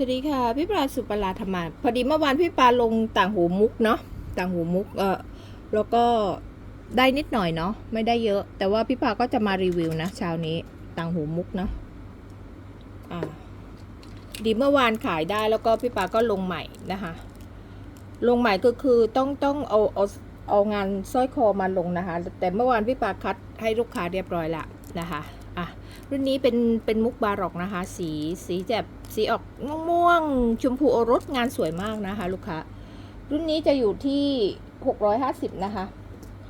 สวัสดีค่ะ พี่ปลาสุปลาธรรมาพอดีเมื่อวานพี่ปลาลงต่างหูมุกเนาะต่างหูมุกเออแล้วก็ได้นิดหน่อยเนาะไม่ได้เยอะ แต่ว่าพี่ปลาก็จะมารีวิวนะเช้านี้ต่างหูมุกเนาะอ่าดีเมื่อวานขายได้แล้วก็พี่ปลาก็ลงใหม่นะคะ ลงใหม่ก็คือต้องต้องเอาเอาเอางานสร้อยคอมาลงนะคะ แต่เมื่อวานพี่ปลาคัดให้ลูกค้าเรียบร้อยละนะคะ อะรุ่นนี้เป็นเป็นมุกบารอกนะคะ สีสีแบบสีออกม่วงๆชมพูโอรสงานสวยมากนะคะ ลูกค้ารุ่นนี้จะอยู่ที่ 650 นะคะ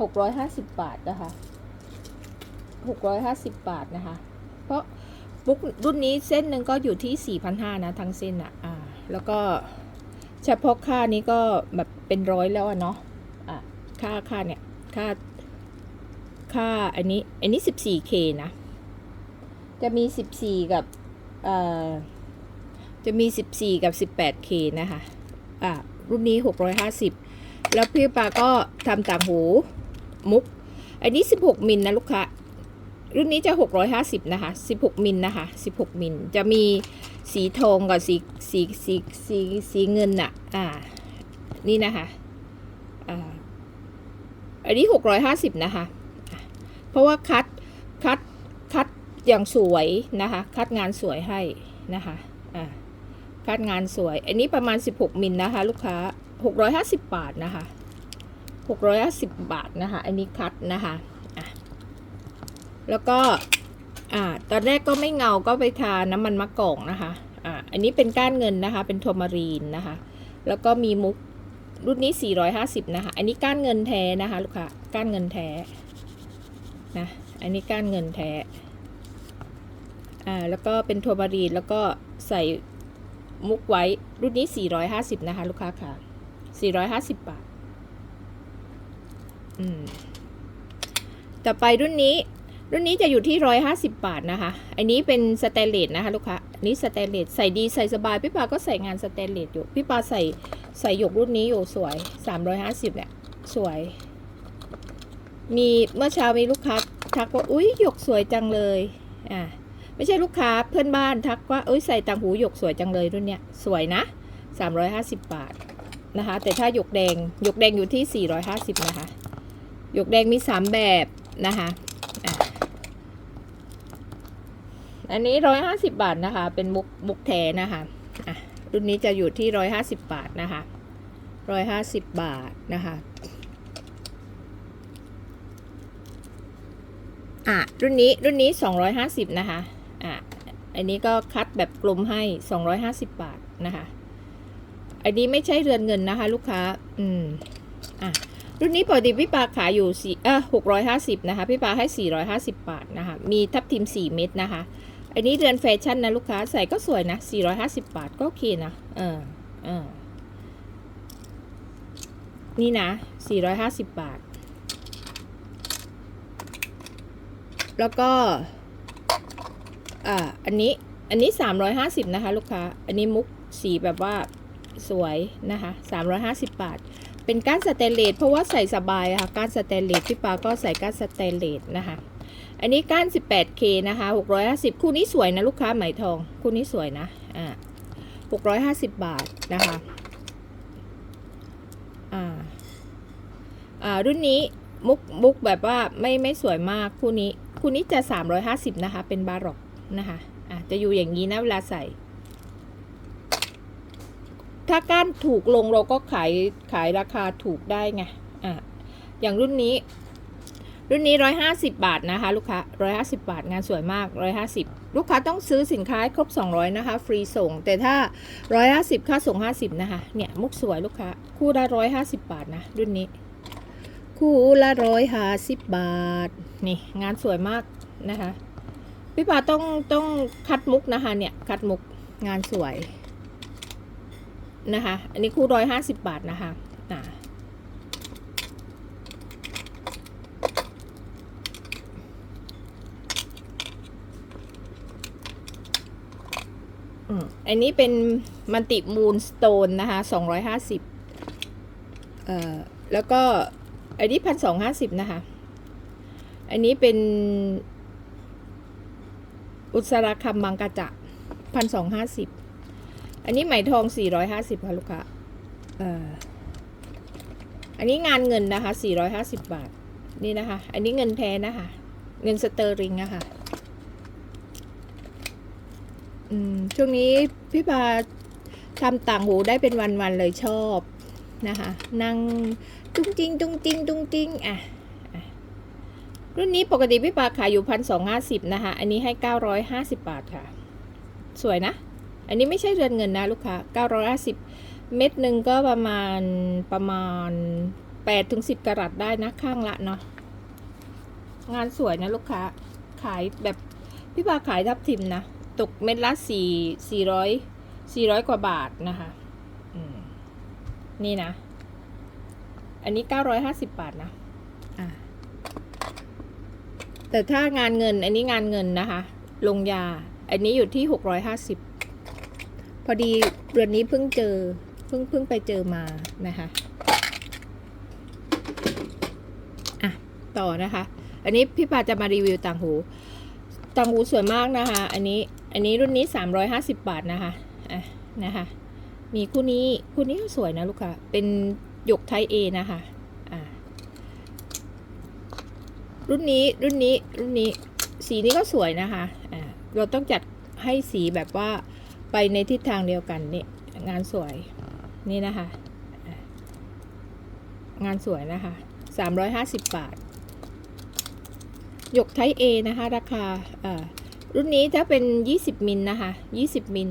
650 บาทนะคะ 650 บาทนะคะ เพราะมุกรุ่นนี้เส้นหนึ่งก็อยู่ที่ 4,500นะทั้งเส้นอะอ่าแล้วก็เฉพาะค่านี้ก็แบบเป็นร้อยแล้วอะเนาะอะค่าค่าเนี่ย ค่า ค่าอันนี้ อันนี้ 14K นะ จะมี 14 กับเอ่อจะมี 14 กับ 18K นะคะ อ่ารุ่นนี้ 650 แล้วพี่ปาก็ทำต่างหูมุก อันนี้ 16 มิลนะลูกค้า รุ่นนี้จะ 650 นะคะ 16 มิลนะคะ 16 มิล จะมีสีทองกับสีสีสีสีสีเงินน่ะอ่า นี่นะคะ อ่า อันนี้ 650 นะคะ เพราะว่าคัดคัดคัด อย่างสวยนะคะ คัดงานสวยให้นะคะอ่าคัดงานสวย อันนี้ประมาณ 16 มิลนะคะ ลูกค้า 650 บาทนะคะ 650 บาทนะคะ อันนี้คัดนะคะอะแล้วก็อ่าตอนแรกก็ไม่เงาก็ไปทาน้ำมันมะกอกนะคะอ่าอันนี้เป็นก้านเงินนะคะ เป็นโทมารีนนะคะ แล้วก็มีมุกรุ่นนี้ 450 นะคะ อันนี้ก้านเงินแท้นะคะ ลูกค้า ก้านเงินแท้นะ อันนี้ก้านเงินแท้ อ่าแล้วก็เป็นโทมารีนแล้วก็ใส่มุกไว้รุ่นนี้ 450 นะคะ ลูกค้าค่ะ 450 บาท อืม ต่อไปรุ่นนี้ รุ่นนี้จะอยู่ที่ 150 บาทนะคะ อันนี้เป็นสแตนเลสนะคะ ลูกค้า อันนี้สแตนเลสใส่ดีใส่สบาย พี่ปาก็ใส่งานสแตนเลสอยู่ พี่ปาใส่ใส่หยกรุ่นนี้อยู่สวย 350เนี่ย สวย มีเมื่อเช้ามีลูกค้าทักว่า อุ้ยหยกสวยจังเลย อ่า ไม่ใช่ลูกค้าเพื่อนบ้านทักว่าเอ้ยใส่ต่างหูหยกสวยจังเลยรุ่นเนี้ยสวยนะ 350 บาทนะคะ แต่ถ้าหยกแดงหยกแดงอยู่ที่ 450 นะคะหยกแดงมี 3 แบบนะคะอะอันนี้ 150 บาทนะคะ เป็นมุกมุกแท้นะคะอะรุ่นนี้จะอยู่ที่ 150 บาทนะคะ150 บาทนะคะอะรุ่นนี้รุ่นนี้ 250 นะคะ อะอันนี้ก็คัดแบบกลมให้ 250 บาทนะคะ อันนี้ไม่ใช่เรือนเงินนะคะ ลูกค้า อืม อะ รุ่นนี้ปกติพี่ปาขายอยู่สี่เออ650นะคะ พี่ปาให้450บาทนะคะ มีทับทิม4เม็ดนะคะ อันนี้เรือนแฟชั่นนะลูกค้า ใส่ก็สวยนะ450บาทก็โอเคนะ เออ เออ นี่นะ450บาท แล้วก็ อ่าอันนี้อันนี้ 350 นะคะ ลูกค้า อันนี้มุกสีแบบว่าสวยนะคะ 350 บาท เป็นก้านสแตนเลสเพราะว่าใส่สบายค่ะ ก้านสแตนเลสพี่ปาก็ใส่ก้านสแตนเลสนะคะ อันนี้ก้าน 18K นะคะ 650 คู่นี้สวยนะลูกค้าไหมทอง คู่นี้สวยนะ อ่า650 บาทนะคะ อ่า อ่า รุ่นนี้มุกมุกแบบว่าไม่ไม่สวยมาก คู่นี้ คู่นี้จะ 350 นะคะ เป็นบาร็อก นะคะอะจะอยู่อย่างนี้นะเวลาใส่ ถ้าก้านถูกลงเราก็ขายขายราคาถูกได้ไงอะอย่างรุ่นนี้ รุ่นนี้150บาทนะคะลูกค้า150บาทงานสวยมาก150ลูกค้าต้องซื้อสินค้าให้ครบ 200 นะคะ ฟรีส่ง แต่ถ้า 150 ค่าส่ง 50 นะคะ เนี่ยมุกสวยลูกค้า คู่ละ150 บาทนะ รุ่นนี้ คู่ละ150 บาท นี่ งานสวยมากนะคะ พี่ปาต้องต้องคัดมุกนะคะ เนี่ย คัดมุกงานสวยนะคะ อันนี้คู่ร้อยห้าสิบบาทนะคะอ่าอืมอันนี้เป็นมันติมูนสโตนนะคะสองร้อยห้าสิบเอ่อ แล้วก็อันนี้พันสองห้าสิบนะคะ อันนี้เป็น อุตสาหกรรมบางกะจะพันสองห้าสิบอันนี้ไหมทอง450ค่ะลูกค้าอันนี้งานเงินนะคะ450บบาท นี่นะคะ อันนี้เงินแท้นะคะ เงินสเตอร์ริงอะค่ะช่วงนี้พี่ปาทำต่างหูได้เป็นวันๆเลยชอบนะคะ นั่งตุ้งติ้งตุ้งติ้งตุ้งติ้งอะ รุ่นนี้ปกติพี่ปาขายอยู่พันสองห้าสิบนะคะ อันนี้ให้เก้าร้อยห้าสิบบาทค่ะ สวยนะ อันนี้ไม่ใช่เรือนเงินนะลูกค้าเก้าร้อยห้าสิบเม็ดหนึ่งก็ประมาณประมาณแปดถึงสิบกรัตได้นะข้างละเนาะ งานสวยนะลูกค้า ขายแบบพี่ปาขายทับทิมนะ ตกเม็ดละสี่สี่ร้อยสี่ร้อยกว่าบาทนะคะนี่นะ อันนี้เก้าร้อยห้าสิบบาทนะ แต่ถ้างานเงินอันนี้งานเงินนะคะ ลงยา อันนี้อยู่ที่หกร้อยห้าสิบพอดีเดือนนี้เพิ่งเจอเพิ่งเพิ่งไปเจอมานะคะอะต่อนะคะ อันนี้พี่ปาจะมารีวิวต่างหู ต่างหูสวยมากนะคะ อันนี้อันนี้รุ่นนี้350บาทนะคะอะนะคะ มีคู่นี้คู่นี้ก็สวยนะลูกค้าเป็นหยกไทยเอนะคะ อ่า รุ่นนี้รุ่นนี้รุ่นนี้สีนี้ก็สวยนะคะอ่าเราต้องจัดให้สีแบบว่าไปในทิศทางเดียวกันนี่งานสวยนี่นะคะ งานสวยนะคะ 350 บาท หยกไทย A นะคะ ราคาอ่ารุ่นนี้ถ้าเป็น 20 มิลนะคะ 20 มิล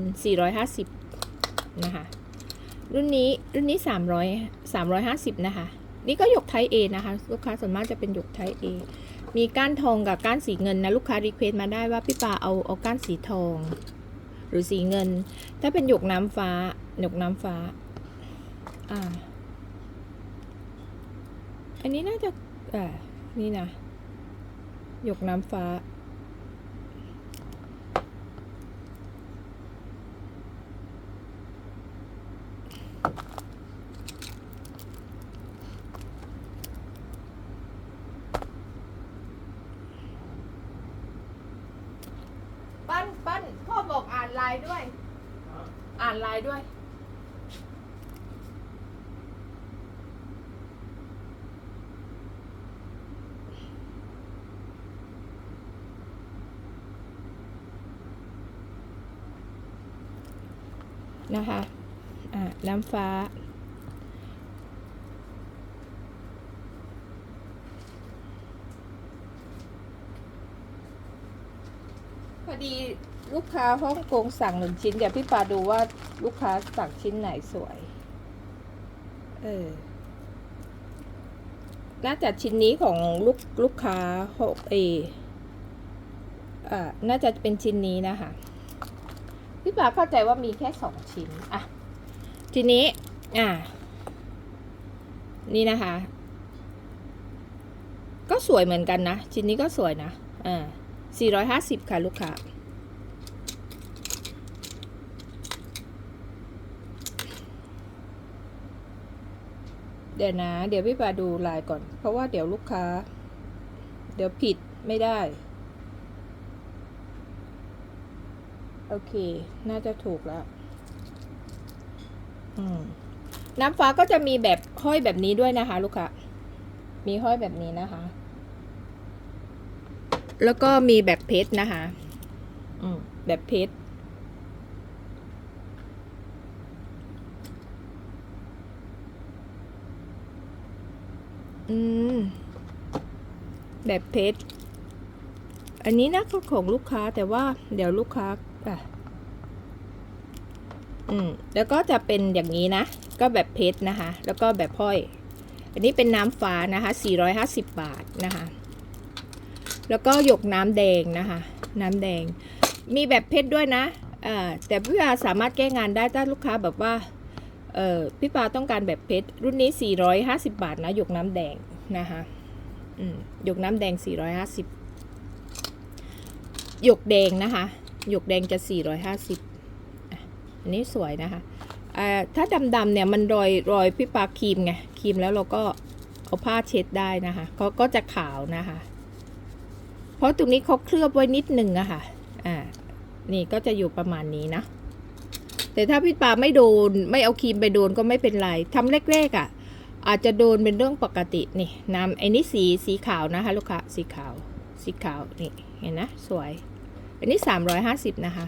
450 นะคะ รุ่นนี้รุ่นนี้ 300 350 นะคะ นี่ก็หยกไทย A นะคะ ลูกค้าส่วนมากจะเป็นหยกไทย A มีก้านทองกับก้านสีเงินนะลูกค้ารีเควสต์มาได้ว่าพี่ปาเอาเอาก้านสีทอง หรือสีเงิน ถ้าเป็นหยกน้ำฟ้าหยกน้ำฟ้า อ่า อันนี้น่าจะอ่านี่นะหยกน้ำฟ้า ปั้นปั้นพ่อบอกอ่านไลน์ด้วย อ่านไลน์ด้วย นะคะอ่าน้ำฟ้า พอดีลูกค้าฮ่องกงสั่งหนึ่งชิ้นเดี๋ยวพี่ปาดูว่าลูกค้าสั่งชิ้นไหนสวย เออ น่าจะชิ้นนี้ของลูกลูกค้าหกเออ่าน่าจะเป็นชิ้นนี้นะคะ พี่ปาเข้าใจว่ามีแค่สองชิ้นอะทีนี้อ่านี่นะคะ ก็สวยเหมือนกันนะ ชิ้นนี้ก็สวยนะอ่า450ค่ะลูกค้าเดี๋ยวนะ เดี๋ยวพี่ปาดูลายก่อน เพราะว่าเดี๋ยวลูกค้า เดี๋ยวผิดไม่ได้ โอเค น่าจะถูกแล้ว อืม น้ำฟ้าก็จะมีแบบห้อยแบบนี้ด้วยนะคะ ลูกค้า มีห้อยแบบนี้นะคะ แล้วก็มีแบบเพชรนะคะ อืม แบบเพชร อืม แบบเพชรอันนี้นะก็ของลูกค้าแต่ว่าเดี๋ยวลูกค้า อะอืมแล้วก็จะเป็นอย่างนี้นะ ก็แบบเพชรนะคะ แล้วก็แบบห้อย อันนี้เป็นน้ำฟ้านะคะ 450 บาทนะคะ แล้วก็หยกน้ำแดงนะคะ น้ำแดง มีแบบเพชรด้วยนะอ่าแต่พี่ปาสามารถแก้งานได้ถ้าลูกค้าแบบว่า เออพี่ปาต้องการแบบเพชรรุ่นนี้ 450 บาทนะหยกน้ำแดงนะคะอืมหยกน้ำแดง 450หยกแดงนะคะ หยกแดงจะ450อันนี้สวยนะคะถ้าดำๆเนี่ยมันรอยรอยพี่ปาครีมไงครีมแล้วเราก็เอาผ้าเช็ดได้นะคะเขาก็จะขาวนะคะ เพราะตรงนี้เขาเคลือบไว้นิดหนึ่งอะค่ะอ่านี่ก็จะอยู่ประมาณนี้นะแต่ถ้าพี่ปาไม่โดนไม่เอาครีมไปโดนก็ไม่เป็นไรทำแรกๆอะ่ะ อาจจะโดนเป็นเรื่องปกตินี่น้ำไอ้นี่สีสีขาวนะคะ ลูกค้าสีขาวสีขาวนี่เห็นนะสวย อันนี้สามร้อยห้าสิบนะคะ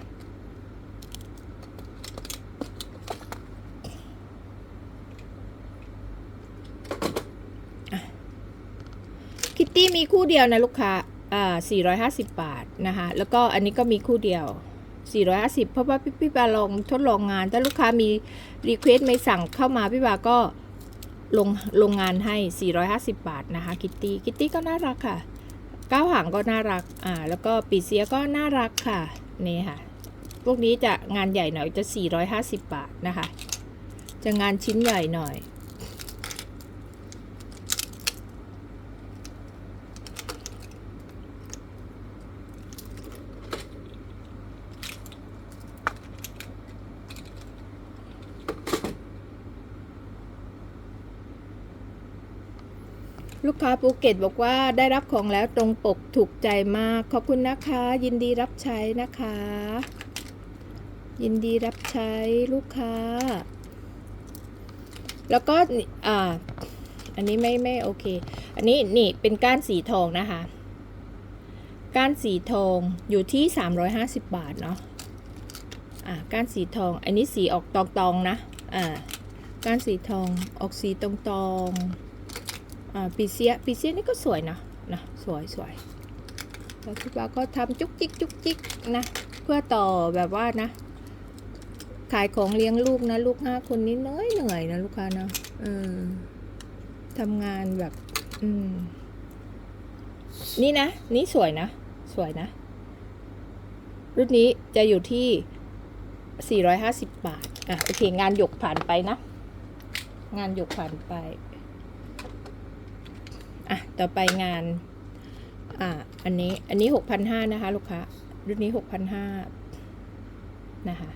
คิตตี้มีคู่เดียวนะลูกค้า อ่า 450 บาทนะคะ แล้วก็อันนี้ก็มีคู่เดียว 450 เพราะว่าพี่พี่บาลองทดลองงาน ถ้าลูกค้ามีรีเควสไม่สั่งเข้ามาพี่บาก็ลงลงงานให้ 450 บาทนะคะ คิตตี้ คิตตี้ก็น่ารักค่ะ ก้าวหางก็น่ารัก อ่า แล้วก็ปีเสียก็น่ารักค่ะ นี่ค่ะ พวกนี้จะงานใหญ่หน่อยจะ 450 บาทนะคะ จะงานชิ้นใหญ่หน่อย ลูกค้าภูเก็ตบอกว่าได้รับของแล้วตรงปกถูกใจมาก ขอบคุณนะคะ ยินดีรับใช้นะคะ ยินดีรับใช้ลูกค้า แล้วก็อ่าอันนี้ไม่ไม่โอเค อันนี้นี่เป็นก้านสีทองนะคะ ก้านสีทองอยู่ที่ 350 บาทเนาะอ่าก้านสีทอง อันนี้สีออกตองตองๆนะอ่าก้านสีทองออกสีตองตองๆอ่า ปีเซียปีเซียนี่ก็สวยนะนะสวยสวยแล้วพี่ปาก็ทำจุกจิกจุกจิกนะเพื่อต่อแบบว่านะ ขายของเลี้ยงลูกนะ ลูกห้าคนนี้เหนื่อยเหนื่อยนะลูกค้านะเออทำงานแบบ อืม นี่นะ นี่สวยนะ สวยนะ รุ่นนี้จะอยู่ที่ 450 บาท อะ โอเค งานหยกผ่านไปนะ งานหยกผ่านไป อะ ต่อไปงาน อ่า อันนี้ อันนี้หกพันห้านะคะ ลูกค้า รุ่นนี้หกพันห้านะคะ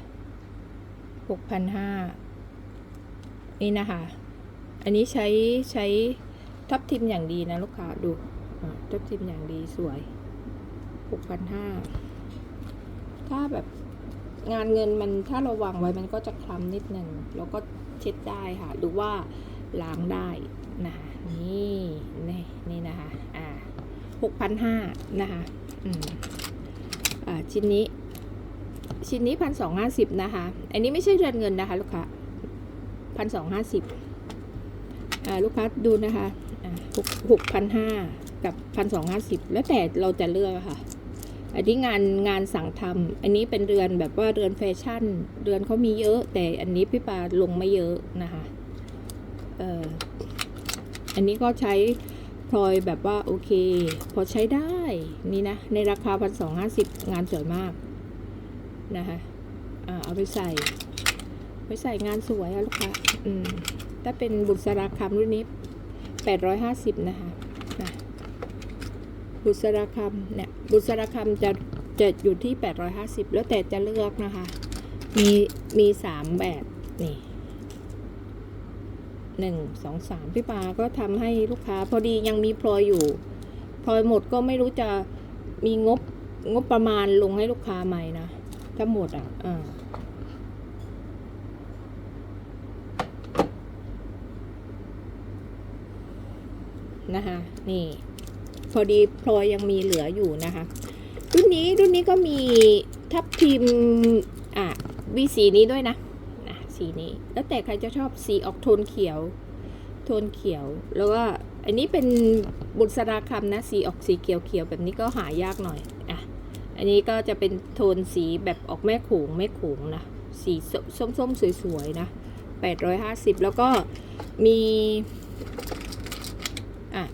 หกพันห้านี่นะคะ อันนี้ใช้ใช้ทับทิมอย่างดีนะลูกค้า ดูทับทิมอย่างดีสวยหกพันห้าถ้าแบบงานเงินมันถ้าเราวางไว้มันก็จะคล้ำนิดหนึ่งแล้วก็เช็ดได้ค่ะ หรือว่าล้างได้นะคะ นี่นี่นี่นะคะอ่าหกพันห้านะคะอืมอ่าชิ้นนี้ ชิ้นนี้พันสองห้าสิบนะคะ อันนี้ไม่ใช่เรือนเงินนะคะ ลูกค้าพันสองห้าสิบอ่าลูกค้าดูนะคะอ่าหกหกพันห้ากับพันสองห้าสิบแล้วแต่เราจะเลือกะค่ะอันนี้งานงานสั่งทำอันนี้เป็นเรือนแบบว่าเรือนแฟชั่น เรือนเขามีเยอะ แต่อันนี้พี่ปาลงไม่เยอะนะคะ เออ อันนี้ก็ใช้พลอยแบบว่าโอเค พอใช้ได้นี่นะ ในราคาพันสองห้าสิบงานสวยมากนะคะอ่าเอาไปใส่ไปใส่งานสวยอะลูกค้าอืมถ้าเป็นบุษราคำรุ่นนี้แปดร้อยห้าสิบนะคะนะบุษราคำเนี่ยบุษราคำจะจะอยู่ที่แปดร้อยห้าสิบแล้วแต่จะเลือกนะคะ มีมีสามแบบ นี่ หนึ่งสองสามพี่ปาก็ทำให้ลูกค้า พอดียังมีพลอยอยู่พลอยหมดก็ไม่รู้จะมีงบงบประมาณลงให้ลูกค้าไหมนะถ้าหมดอะอ่านะคะนี่พอดีพลอยยังมีเหลืออยู่นะคะ รุ่นนี้รุ่นนี้ก็มีทับทิมอะมีสีนี้ด้วยนะ สีนี้ แล้วแต่ใครจะชอบสีออกโทนเขียว โทนเขียว แล้วก็อันนี้เป็นบุษราคำนะ สีออกสีเขียวเขียวแบบนี้ก็หายากหน่อย อะ อันนี้ก็จะเป็นโทนสีแบบออกแม่ขูงแม่ขูงนะ สีส้มส้มๆสวยๆนะ 850 แล้วก็มีอะ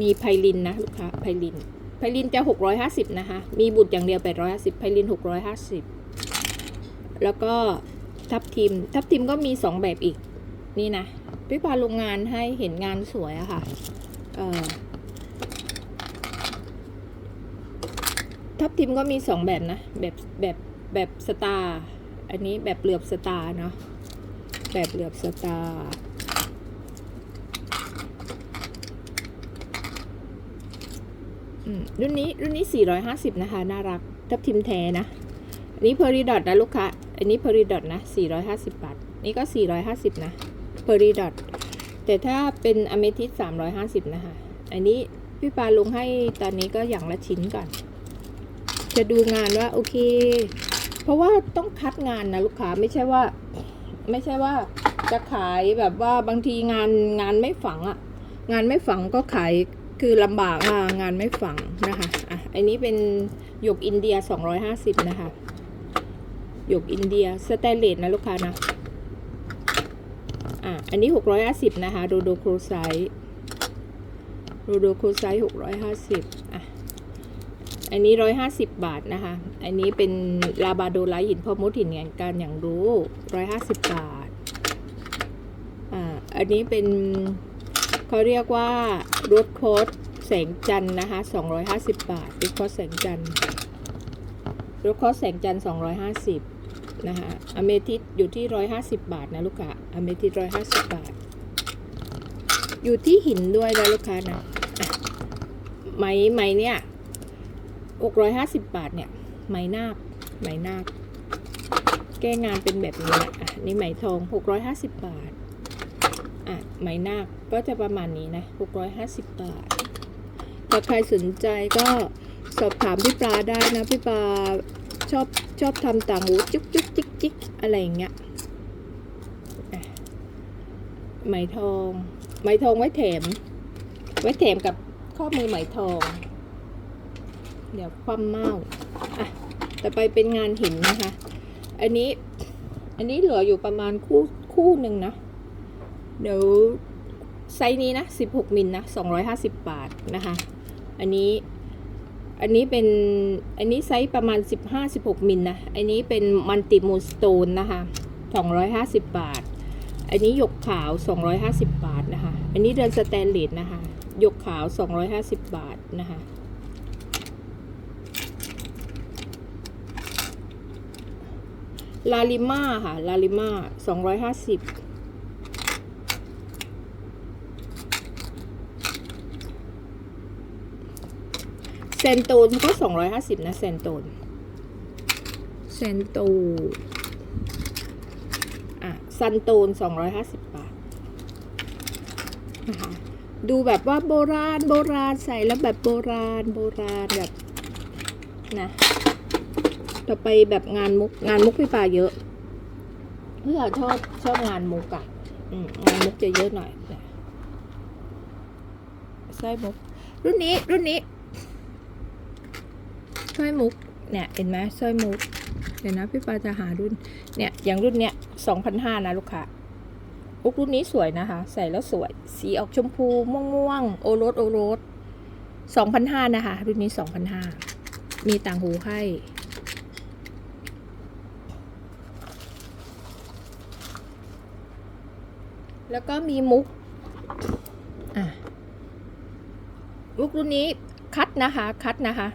มีไพลินนะลูกค้าไพลินไพลินจะ 650 นะคะ มีบุตรอย่างเดียว 850ไพลิน 650 แล้วก็ ทับทิม ทับทิมก็มี2แบบอีก นี่นะพี่ปาลงงานให้เห็นงานสวยอะค่ะ เออทับทิมก็มี2แบบนะ แบบแบบแบบสตาร์อันนี้แบบเหลือบสตาร์เนาะ แบบเหลือบสตาร์อืมรุ่นนี้รุ่นนี้ 450 นะคะ น่ารัก ทับทิมแท้นะ อันนี้เพอริดอทนะลูกค้า อันนี้ p e r i d o t นะ 450 บาท นี่ก็ 450 นะ p e r i d o t แต่ถ้าเป็นอเมทิส350 นะคะ อันนี้พี่ปาลงให้ตอนนี้ก็อย่างละชิ้นก่อน จะดูงานว่าโอเค เพราะว่าต้องคัดงานนะลูกค้าไม่ใช่ว่า ไม่ใช่ว่าจะขายแบบว่าบางทีงานงานไม่ฝังอะงานไม่ฝังก็ขายคือลำบากงานไม่ฝังนะคะอะอันนี้เป็นหยกอินเดีย 250 นะคะ หยกอินเดียสแตนเลสนะลูกค้านะ อะ อันนี้ 650 นะคะ โดโดโครไซต์โดโดโครไซต์650 อะ อันนี้ 150 บาทนะคะ อันนี้เป็นลาบาโดไลหินพ่อมดหินแงนการอย่างรู้ 150 บาท อ่า อันนี้เป็นเขาเรียกว่ารถโคสแสงจันทร์นะคะ 250 บาทรถโคสแสงจันรถโคสแสงจันทร์250 นะคะอเมทิสอยู่ที่150บาทนะลูกค้าอเมทิส150บาท อยู่ที่หินด้วยนะลูกค้านะอะไหมไหมเนี่ย650บาทเนี่ยไหมนาบไหมนาบแก้งานเป็นแบบนี้แหละอะนี่ไหมทอง650บาทอะไหมนาคก็จะประมาณนี้นะ650บาทถ้าใครสนใจก็สอบถามพี่ปลาได้นะพี่ปลาชอบ ชอบทำต่างหูจุ๊กจุ๊กจิกจิกอะไรอย่างเงี้ยไหมทอง ไหมทองไว้แถม ไว้แถมกับข้อมือไหมทอง เดี๋ยวความเมาอะต่อไปเป็นงานหินนะคะ อันนี้ อันนี้เหลืออยู่ประมาณคู่คู่หนึ่งนะ เดี๋ยวไซส์นี้นะ 16 มิลนะ 250 บาทนะคะ อันนี้ อันนี้เป็นอันนี้ไซส์ประมาณ 15-16 มิลนะ อันนี้เป็นมัลติมูสโตนนะคะ 250 บาท อันนี้หยกขาว 250 บาทนะคะ อันนี้เดือนสแตนเลสนะคะ หยกขาว 250 บาทนะคะลาลิมาค่ะ ลาลิมา250 นโตนก็สองร้อยห้าสิบนะเซนโตนเซนโตอะซันโตนสองร้อยห้าสิบบาทนะคะดูแบบว่าโบราณโบราณใส่แล้วแบบโบราณโบราณแบบนะต่อไปแบบงานมุกงานมุกพี่ปาเยอะเพื่อชอบชอบงานมุกอะงานมุกจะเยอะหน่อยนะไส้มุกรุ่นนี้รุ่นนี้ สร้อยมุกเนี่ยเห็นไหมสร้อยมุกเดี๋ยวนะพี่ปาจะหารุ่นเนี่ยอย่างรุ่นเนี้ยสองพันห้านะลูกค้าอุกรุ่นนี้สวยนะคะ ใส่แล้วสวย สีออกชมพูม่วงม่วงๆโอรสโอรสสองพันห้านะคะ รุ่นนี้สองพันห้ามีต่างหูให้แล้วก็มีมุก อะ มุกรุ่นนี้คัดนะคะ คัดนะคะ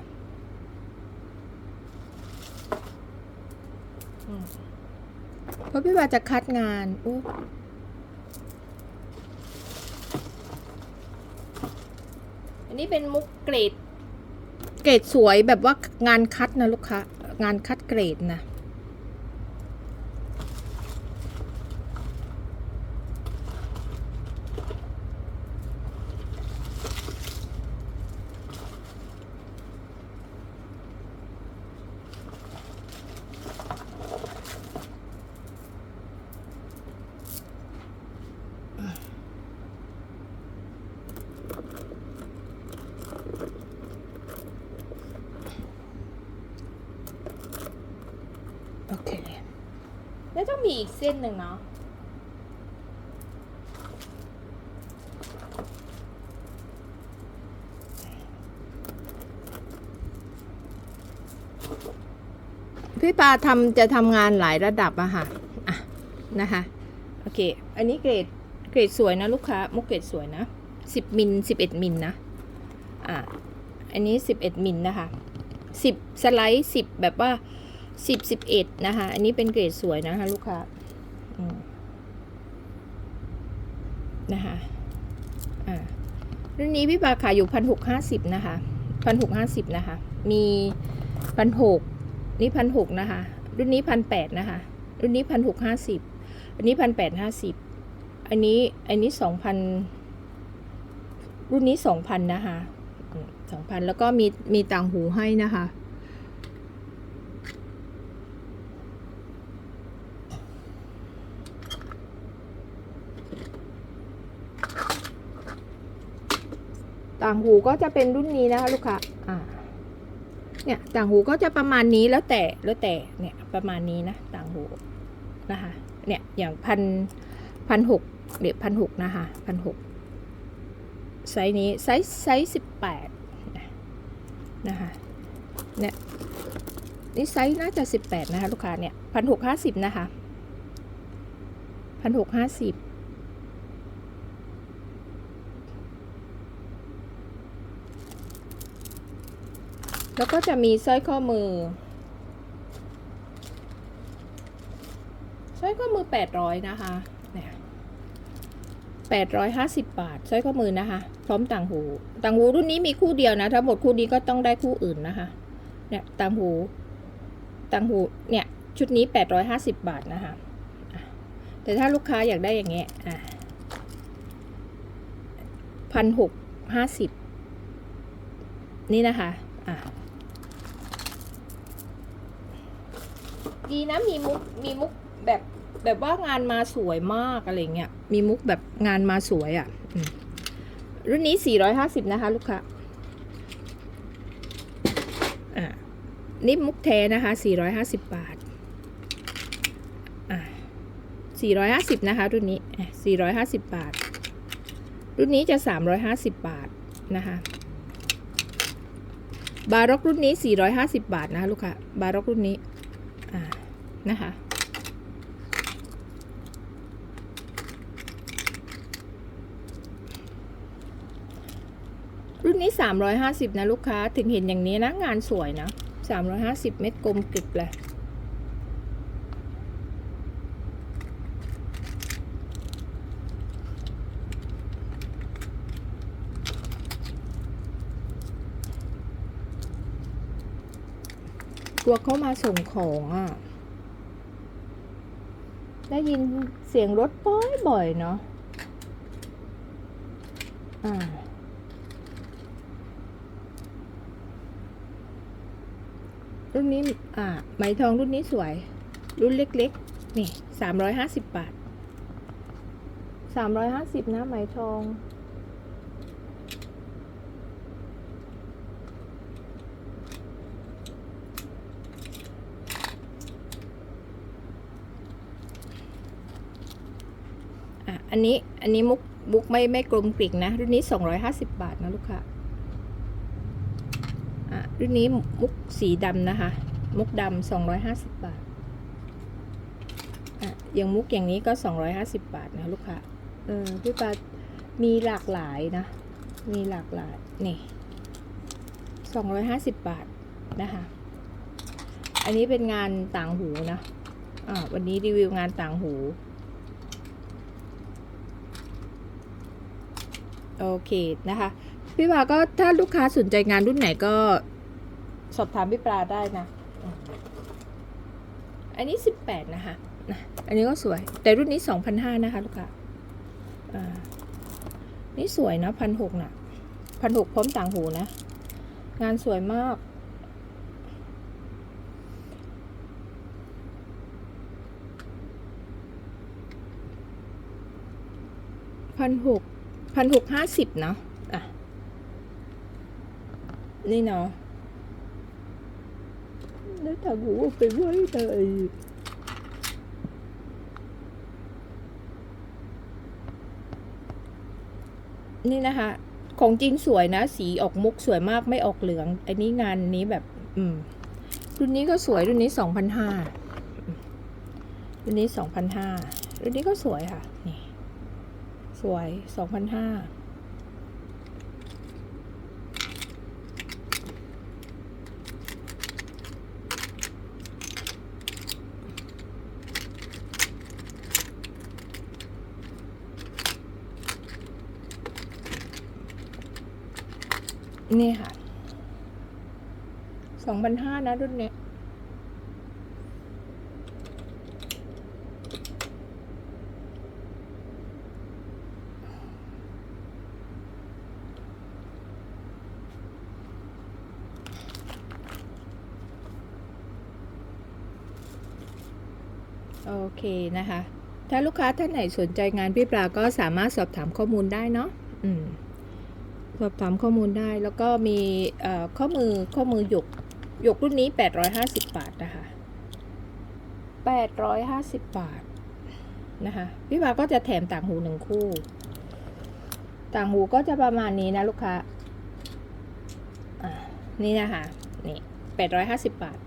เพราะพี่ว่าจะคัดงานอู้อันนี้เป็นมุกเกรด เกรดสวยแบบว่างานคัดนะลูกค้างานคัดเกรดนะ โอเค แล้วต้องมีอีกเส้นหนึ่งเนาะ พี่ปาทำจะทำงานหลายระดับอะค่ะอะนะคะโอเค อันนี้เกรดเกรดสวยนะลูกค้ามุกเกรดสวยนะสิบมิลสิบเอ็ดมิลนะอะอันนี้สิบเอ็ดมิลนะคะสิบสไลด์สิบแบบว่าสิบสิบเอ็ดนะคะ อันนี้เป็นเกรดสวยนะคะลูกค้านะคะอ่ารุ่นนี้พี่ปาขายอยู่พันหกห้าสิบนะคะพันหกห้าสิบนะคะ มีพันหก นี่พันหกนะคะ รุ่นนี้พันแปดนะคะ รุ่นนี้พันหกห้าสิบอันนี้พันแปดห้าสิบอันนี้ อันนี้สองพันรุ่นนี้สองพันนะคะสองพันแล้วก็มี มีต่างหูให้นะคะ ต่างหูก็จะเป็นรุ่นนี้นะคะลูกค้าอ่า เนี่ยต่างหูก็จะประมาณนี้แล้วแต่แล้วแต่เนี่ยประมาณนี้นะต่างหูนะคะเนี่ยอย่างพันพันหกเดี๋ยวพันหกนะคะพันหกไซส์นี้ไซส์ไซส์สิบแปดนะคะเนี่ยนี่ไซส์น่าจะสิบแปดนะคะลูกค้าเนี่ยพันหกห้าสิบนะคะพันหกห้าสิบ แล้วก็จะมีสร้อยข้อมือสร้อยข้อมือ 800 นะคะเนี่ย850 บาทสร้อยข้อมือนะคะ พร้อมต่างหู ต่างหูรุ่นนี้มีคู่เดียวนะ ถ้าหมดคู่นี้ก็ต้องได้คู่อื่นนะคะ เนี่ยต่างหู ต่างหู เนี่ย ชุดนี้ 850 บาทนะคะอะแต่ถ้าลูกค้าอยากได้อย่างเงี้ยอะพันหกห้าสิบนี่นะคะ อะ ดีนะมีมุกมีมุกแบบแบบว่างานมาสวยมากอะไรเงี้ยมีมุกแบบงานมาสวยอะ่ะรุ่นนี้ 450 นะคะ ลูกค้าอ่านี่มุกแท้นะคะ 450 บาทอ่า450 นะคะ รุ่นนี้อะ450 บาท รุ่นนี้จะ 350 บาทนะคะบารอกรุ่นนี้ 450 บาทนะคะลูกค้าบารอกรุ่นนี้ นะคะ รุ่นนี้ 350 นะลูกค้า ถึงเห็นอย่างนี้นะ งานสวยนะ 350 เม็ดกลมกริบเลยกลัวเขามาส่งของอะ ได้ยินเสียงรถบ่อยบ่อยๆเนาะอ่ารุ่นนี้อ่าไหมทองรุ่นนี้สวย รุ่นเล็กๆ นี่สามร้อยห้าสิบบาทสามร้อยห้าสิบนะไหมทอง อะอันนี้อันนี้มุกมุกไม่ไม่กลมกลิ่งนะ รุ่นนี้สองร้อยห้าสิบบาทนะลูกค้าอะรุ่นนี้มุกสีดำนะคะ มุกดำสองร้อยห้าสิบบาทอะอย่างมุกอย่างนี้ก็สองร้อยห้าสิบบาทนะลูกค้าเออพี่ปามีหลากหลายนะ มีหลากหลายนี่สองร้อยห้าสิบบาทนะคะ อันนี้เป็นงานต่างหูนะอ่าวันนี้รีวิวงานต่างหู โอเคนะคะ พี่ปลาก็ถ้าลูกค้าสนใจงานรุ่นไหนก็สอบถามพี่ปลาได้นะ อันนี้สิบแปดนะคะนะอันนี้ก็สวย แต่รุ่นนี้สองพันห้านะคะ ลูกค้าอ่านี่สวยนะพันหกนะพันหกพร้อมต่างหูนะ งานสวยมากพันหก พันหกห้าสิบเนาะอะ นี่เนาะแล้วทำหูเอาไปไว้เลยนี่นะคะ ของจริงสวยนะ สีออกมุกสวยมากไม่ออกเหลือง อันนี้งานนี้แบบ อืม รุ่นนี้ก็สวยรุ่นนี้สองพันห้ารุ่นนี้สองพันห้ารุ่นนี้ก็สวยค่ะ นี่ สวยสองพันห้านี่ค่ะสองพันห้านะรุ่นนี้ย โอเคนะคะ ถ้าลูกค้าท่านไหนสนใจงานพี่ปลาก็สามารถสอบถามข้อมูลได้เนาะอืมสอบถามข้อมูลได้แล้วก็มีข้อมือข้อมือหยกหยกรุ่นนี้ 850 บาทนะคะ 850 บาทนะคะพี่ปลาก็จะแถมต่างหูหนึ่งคู่ ต่างหูก็จะประมาณนี้นะลูกค้านี่นะคะนี่850 บาท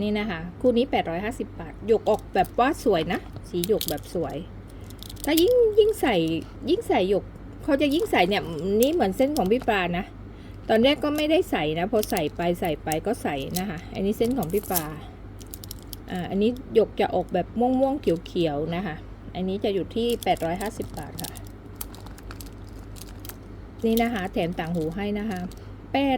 นี่นะคะ คู่นี้ 850 บาท หยกออกแบบว่าสวยนะ สีหยกแบบสวย ถ้ายิ่งยิ่งใส่ยิ่งใส่หยก เขาจะยิ่งใส่เนี่ย นี่เหมือนเส้นของพี่ปลานะ ตอนแรกก็ไม่ได้ใส่นะ พอใส่ไปใส่ไปก็ใส่นะคะ อันนี้เส้นของพี่ปลา อ่า อันนี้หยกจะออกแบบม่วงม่วงๆเขียวเขียวๆนะคะ อันนี้จะอยู่ที่ 850 บาทค่ะ นี่นะคะ แถมต่างหูให้นะคะ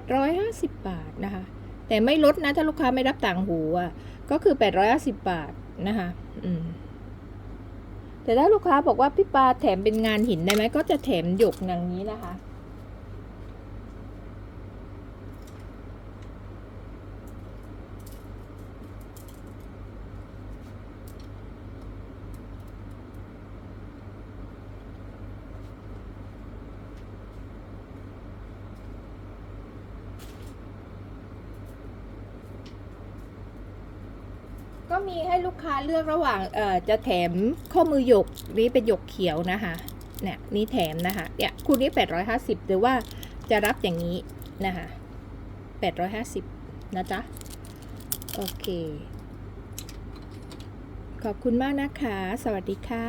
850 บาทนะคะ แต่ไม่ลดนะ ถ้าลูกค้าไม่รับต่างหูอะก็คือ 850 บาทนะคะอืมแต่ถ้าลูกค้าบอกว่าพี่ปาแถมเป็นงานหินได้ไหมก็จะแถมหยกอย่างนี้นะคะ มีให้ลูกค้าเลือกระหว่างเอ่อจะแถมข้อมือหยกนี่เป็นหยกเขียวนะคะเนี่ยนี่แถมนะคะเนี่ยคู่นี้ 850 หรือว่าจะรับอย่างนี้นะคะ850 นะจ๊ะ โอเค ขอบคุณมากนะคะ สวัสดีค่ะ